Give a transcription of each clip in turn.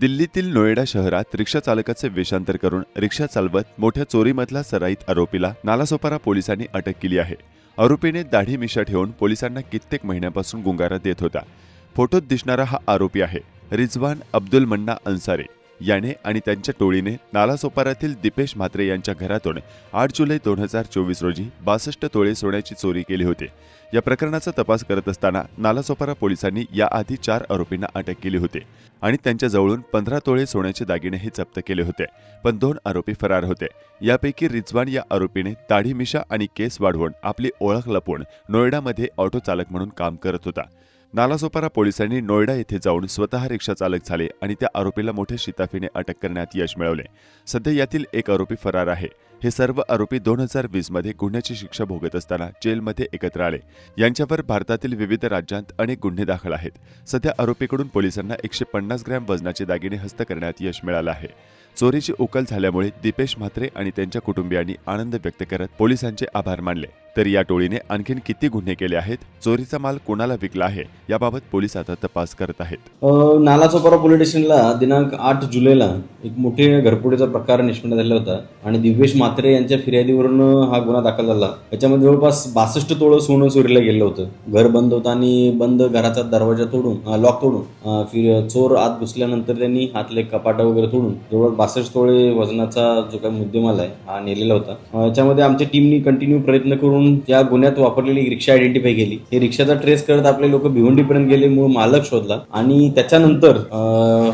दिल्लीतील नोएडा शहरात रिक्षा चालकाचे वेषांतर करून रिक्षा चालवत मोठ्या चोरीमधला सराईत आरोपीला नालासोपारा पोलिसांनी अटक केली आहे. आरोपीने दाढी मिशा ठेवून पोलिसांना कित्येक महिन्यापासून गुंगारा देत होता. फोटोत दिसणारा हा आरोपी आहे. रिझवान अब्दुल मन्ना अन्सारी. याने आणि त्यांच्या टोळीने नालासोपारातील दिपेश म्हात्रे यांच्या घरातून आठ जुलै दोन हजार चोवीस रोजी बासष्ट तोळे सोन्याची चोरी केली होती. या प्रकरणाचा तपास करत असताना नालासोपारा पोलिसांनी याआधी चार आरोपींना अटक केली होती आणि त्यांच्या जवळून पंधरा तोळे सोन्याचे दागिनेही जप्त केले होते पण दोन आरोपी फरार होते. यापैकी रिजवान या आरोपीने दाढी मिशा आणि केस वाढवून आपली ओळख लपवून नोएडामध्ये ऑटो चालक म्हणून काम करत होता. नालासोपारा पोलिसांनी नोएडा येथे जाऊन स्वतः रिक्षा चालक झाले आणि त्या आरोपीला मोठ्या शिताफीने अटक करण्यात यश मिळवले. सध्या यातील एक आरोपी फरार आहे. हे सर्व आरोपी दोन हजार वीसमध्ये गुन्ह्याची शिक्षा भोगत असताना जेलमध्ये एकत्र आले. यांच्यावर भारतातील विविध राज्यांत अनेक गुन्हे दाखल आहेत. सध्या आरोपीकडून पोलिसांना एकशे पन्नास ग्रॅम वजनाचे दागिने हस्त करण्यात यश मिळालं आहे. चोरीची उकल झाल्यामुळे दीपेश म्हात्रे आणि त्यांच्या कुटुंबियांनी आनंद व्यक्त करत पोलिसांचे आभार मानले. तर या टोळीने आणखीन किती गुन्हे केले आहेत? चोरीचा माल कोणाला विकला आहे? याबाबत पोलीस आता तपास करत आहेत. अ, नालासोपारा पोलीस स्टेशनला दिनांक आठ जुलैला एक मोठे घरपुडीचा प्रकार निष्पन्न झाला होता आणि दिव्येश म्हात्रे यांच्या फिर्यादीवरून हा गुन्हा दाखल झाला. याच्यामध्ये जवळपास बासष्ट तोळं सोनं चोरीला गेलं होतं. घर बंद होतं आणि बंद घराचा दरवाजा तोडून लॉक तोडून फिर चोर आत घुसल्यानंतर त्यांनी हातले कपाट वगैरे तोडून जवळ बासष्ट तोळे वजनाचा जो काही मुद्देमाल आहे हा नेलेला होता. याच्यामध्ये आमच्या टीमनी कंटिन्यू प्रयत्न करून या गुन्ह्यात वापरलेली रिक्षा आयडेंटिफाय केली हे रिक्षाचा ट्रेस करत आपले लोक भिवंडीपर्यंत गेले मूळ मालक शोधला. आणि त्याच्यानंतर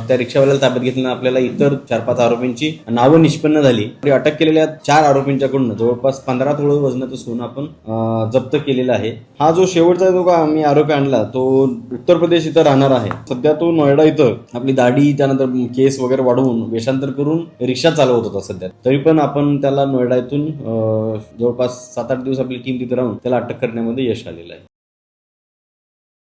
त्या रिक्षावाल्याला ताब्यात घेतल्यानं आपल्याला इतर चार पाच आरोपींची नावं निष्पन्न झाली. अटक केलेल्या चार आरोपींच्याकडून जवळपास पंधरा तोळ वजनाचं सोनं आपण जप्त केलेलं आहे. हा जो शेवटचा जो का आम्ही आरोपी आणला तो उत्तर प्रदेश इथं राहणार आहे. सध्या तो नोएडा इथं आपली दाढी त्यानंतर केस वगैरे वाढवून वेषांतर करून रिक्षा चालवत होता सध्या. तरी पण आपण त्याला नोएडा इथून जवळपास सात आठ दिवस आपली किमतीत राहून त्याला अटक करण्यामध्ये यश आलेलं आहे.